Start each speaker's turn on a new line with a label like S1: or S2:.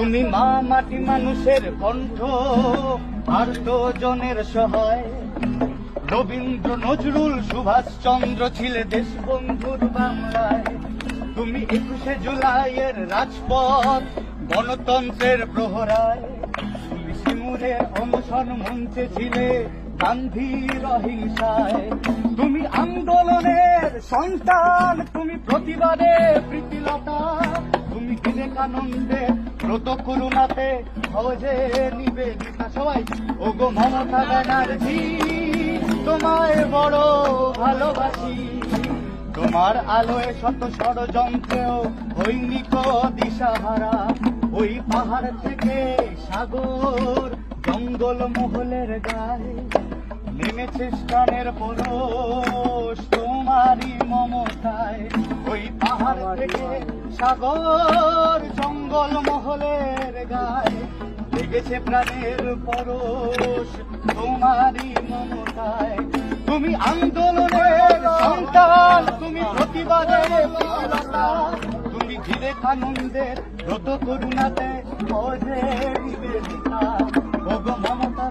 S1: তুমি মা মাটি মানুষের কণ্ঠ আর জনের সহায়। রবীন্দ্র নজরুল সুভাষ চন্দ্র ছিলে দেশবন্ধুর বাংলায়। তুমি একুশে জুলাইয়ের রাজপথ, গণতন্ত্রের প্রহরায়। তুমি সিমুরের অনশন মঞ্চে ছিলে গান্ধীর অহিংসায়। তুমি আন্দোলনের সন্তান, তুমি প্রতিবাদে প্রীতিলতা তুমি বিবেকানন্দের ব্রত করুণাতে নিবেদিতা সবাই। ওগো মমতা ব্যানার্জি, তোমায় বড় ভালোবাসি। তোমার আলোয় শত ষড়যন্ত্রেও হইনি কো দিশাহারা। ওই পাহাড় থেকে সাগর, জঙ্গল মহলের গায়ে নেমেছে স্টানের পরশ। পাহাড় থেকে সাগর জঙ্গল মহলের গায়ে লেগেছে প্রাণের পরশ। তোমারই মমতায় তুমি আন্দোলনের সন্তান, তুমি প্রতিবাদের তুমি বিবেকানন্দের ব্রত করুণাতে অজে নিবেদিতা। ওগো মমতা